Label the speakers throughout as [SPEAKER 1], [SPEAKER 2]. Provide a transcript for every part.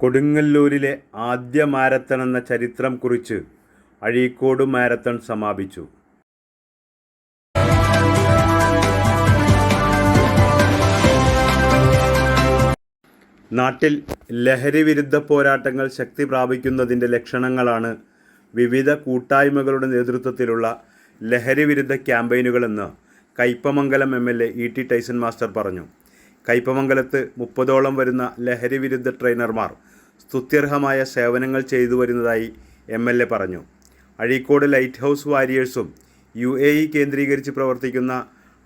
[SPEAKER 1] കൊടുങ്ങല്ലൂരിലെ ആദ്യ മാരത്തൺ എന്ന ചരിത്രം കുറിച്ച് അഴീക്കോട് മാരത്തൺ സമാപിച്ചു. നാട്ടിൽ ലഹരി വിരുദ്ധ പോരാട്ടങ്ങൾ ശക്തി പ്രാപിക്കുന്നതിന്റെ ലക്ഷണങ്ങളാണ് വിവിധ കൂട്ടായ്മകളുടെ നേതൃത്വത്തിലുള്ള ലഹരി വിരുദ്ധ ക്യാമ്പയിനുകളെന്ന് Kaipamangalam M L A E T Tyson master പറഞ്ഞു. കയ്പമംഗലത്ത് മുപ്പതോളം വരുന്ന ലഹരി വിരുദ്ധ ട്രെയിനർമാർ സ്തുത്യർഹമായ സേവനങ്ങൾ ചെയ്തു വരുന്നതായി എം എൽ എ പറഞ്ഞു. അഴീക്കോട് ലൈറ്റ് ഹൗസ് വാരിയേഴ്സും യു എ ഇ കേന്ദ്രീകരിച്ച് പ്രവർത്തിക്കുന്ന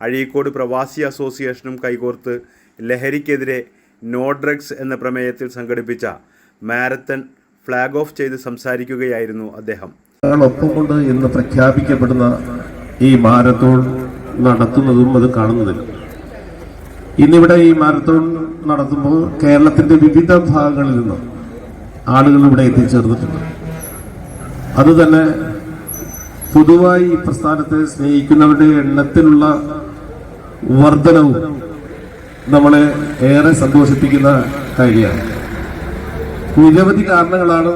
[SPEAKER 1] അഴീക്കോട് പ്രവാസി അസോസിയേഷനും കൈകോർത്ത് ലഹരിക്കെതിരെ നോ ഡ്രഗ്സ് എന്ന പ്രമേയത്തിൽ സംഘടിപ്പിച്ച മാരത്തൺ ഫ്ലാഗ് ഓഫ് ചെയ്ത് സംസാരിക്കുകയായിരുന്നു അദ്ദേഹം.
[SPEAKER 2] ഒപ്പമുണ്ട് ഇന്ന് പ്രഖ്യാപിക്കപ്പെടുന്ന ഈ മാരത്തോൺ നടത്തുന്നതും അത് കാണുന്നതിനും ഇന്നിവിടെ ഈ മാരത്തോൺ നടത്തുമ്പോൾ കേരളത്തിന്റെ വിവിധ ഭാഗങ്ങളിൽ നിന്നും ആളുകൾ ഇവിടെ എത്തിച്ചേർന്നിട്ടുണ്ട്. അതുതന്നെ പൊതുവായി ഈ പ്രസ്ഥാനത്തെ സ്നേഹിക്കുന്നവരുടെ എണ്ണത്തിലുള്ള വർധനവും നമ്മളെ ഏറെ സന്തോഷിപ്പിക്കുന്ന കാര്യമാണ്. നിരവധി കാരണങ്ങളാണ്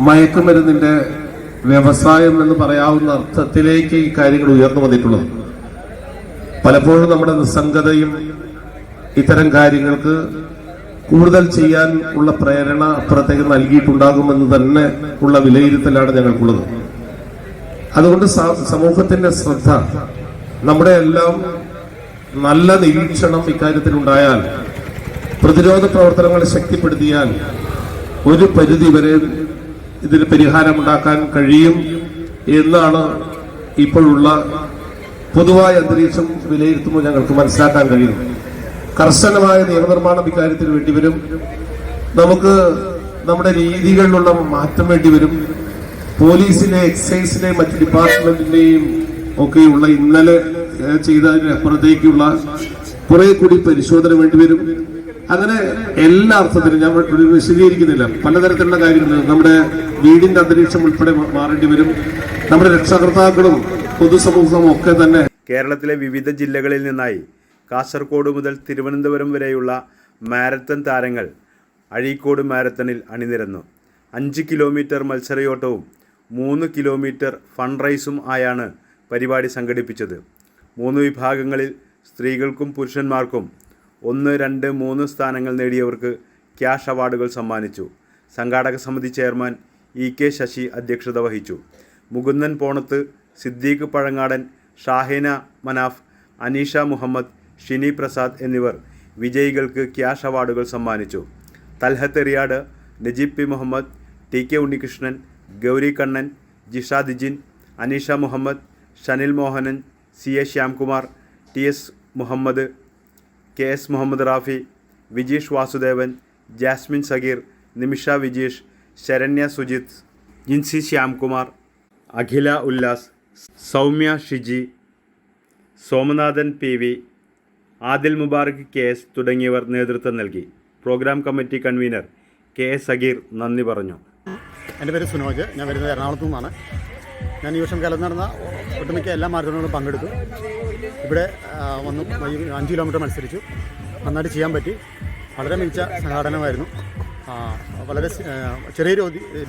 [SPEAKER 2] മയക്കുമരുന്നിന്റെ വ്യവസായം എന്ന് പറയാവുന്ന അർത്ഥത്തിലേക്ക് ഈ കാര്യങ്ങൾ ഉയർന്നു വന്നിട്ടുള്ളത്. പലപ്പോഴും നമ്മുടെ നിസ്സംഗതയും ഇത്തരം കാര്യങ്ങൾക്ക് കൂടുതൽ ചെയ്യാൻ ഉള്ള പ്രേരണ അപ്പുറത്തേക്ക് നൽകിയിട്ടുണ്ടാകുമെന്ന് തന്നെ ഉള്ള വിലയിരുത്തലാണ് ഞങ്ങൾക്കുള്ളത്. അതുകൊണ്ട് സമൂഹത്തിന്റെ ശ്രദ്ധ നമ്മുടെ എല്ലാം നല്ല നിരീക്ഷണം ഇക്കാര്യത്തിൽ ഉണ്ടായാൽ പ്രതിരോധ പ്രവർത്തനങ്ങൾ ശക്തിപ്പെടുത്തിയാൽ ഒരു പരിധി വരെ ഇതിന് പരിഹാരമുണ്ടാക്കാൻ കഴിയും എന്നാണ് ഇപ്പോഴുള്ള പൊതുവായ അന്തരീക്ഷം വിലയിരുത്തുമ്പോൾ ഞങ്ങൾക്ക് മനസ്സിലാക്കാൻ കഴിയുന്നു കർശനമായ നിയമനിർമ്മാണം ഇക്കാര്യത്തിൽ വേണ്ടിവരും നമുക്ക് നമ്മുടെ രീതികളിലുള്ള മാറ്റം വേണ്ടിവരും പോലീസിനെ എക്സൈസിനെ മറ്റ് ഡിപ്പാർട്ട്മെന്റിന്റെയും ഒക്കെയുള്ള ഇന്നലെ ചെയ്തതിനപ്പുറത്തേക്കുള്ള കുറെ കൂടി പരിശോധന വേണ്ടിവരും അങ്ങനെ എല്ലാ അർത്ഥത്തിലും ഞാൻ വിശദീകരിക്കുന്നില്ല. പലതരത്തിലുള്ള കാര്യങ്ങൾ. നമ്മുടെ വീടിന്റെ അന്തരീക്ഷം ഉൾപ്പെടെ മാറേണ്ടി വരും. നമ്മുടെ രക്ഷകർത്താക്കളും പൊതുസമൂഹവും ഒക്കെ തന്നെ
[SPEAKER 1] കേരളത്തിലെ വിവിധ ജില്ലകളിൽ നിന്നായി കാസർഗോഡ് മുതൽ തിരുവനന്തപുരം വരെയുള്ള മാരത്തൺ താരങ്ങൾ അഴീക്കോട് മാരത്തണിൽ അണിനിരന്നു. അഞ്ച് കിലോമീറ്റർ മത്സരയോട്ടവും മൂന്ന് കിലോമീറ്റർ ഫണ്ട് റൈസും ആയാണ് പരിപാടി സംഘടിപ്പിച്ചത്. മൂന്ന് വിഭാഗങ്ങളിൽ സ്ത്രീകൾക്കും പുരുഷന്മാർക്കും ഒന്ന് രണ്ട് മൂന്ന് സ്ഥാനങ്ങൾ നേടിയവർക്ക് ക്യാഷ് അവാർഡുകൾ സമ്മാനിച്ചു. സംഘാടക സമിതി ചെയർമാൻ ഇ കെ ശശി അധ്യക്ഷത വഹിച്ചു. മുകുന്ദൻ പോണത്ത് സിദ്ദീഖ് പഴങ്ങാടൻ ഷാഹിന മനാഫ് അനീഷ മുഹമ്മദ് ഷിനി പ്രസാദ് എന്നിവർ വിജയികൾക്ക് ക്യാഷ് അവാർഡുകൾ സമ്മാനിച്ചു. Thalhath Eriyad Najeeb P Muhammad T K Unnikrishnan Gauri Kannan Jisha Dijin Aneesha Muhammad Shanil Mohanan C A Shyamkumar T S Muhammad K S Muhammad Rafi Vijeesh Vasudevan Jasmin Sageer Nimisha Vijeesh Saranya Sujith Jinsy Shyamkumar Akhila Ullas Soumya Shiji Somanathan P V Adil Mubarak K S തുടങ്ങിയവർ നേതൃത്വം നൽകി. Programme committee convener K S Sageer നന്ദി പറഞ്ഞു.
[SPEAKER 3] എന്റെ പേര് സുനോജ്. ഞാൻ വരുന്നത് എറണാകുളത്തു നിന്നാണ്. ഞാൻ ഈ വർഷം കലർന്നു നടന്ന ഒട്ടുമിക്ക എല്ലാ മാരത്തോണുകളും പങ്കെടുത്തു. ഇവിടെ വന്നു. അഞ്ച് കിലോമീറ്റർ മത്സരിച്ചു. നന്നായിട്ട് ചെയ്യാൻ പറ്റി. വളരെ മികച്ച സംഘാടനമായിരുന്നു. വളരെ ചെറിയ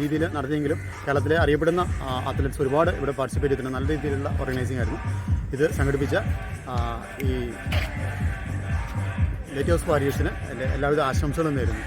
[SPEAKER 3] രീതിയിൽ നടത്തിയെങ്കിലും കേരളത്തിലെ അറിയപ്പെടുന്ന അത്ലറ്റ്സ് ഒരുപാട് ഇവിടെ പാർട്ടിസിപ്പേറ്റ് ചെയ്തിട്ടുണ്ട്. നല്ല രീതിയിലുള്ള ഓർഗനൈസിംഗ് ആയിരുന്നു. ഇത് സംഘടിപ്പിച്ച ഈ ലേറ്റ് ഹൗസ് വാരിയേഴ്സിന് എല്ലാവിധ ആശംസകളും നേരുന്നു.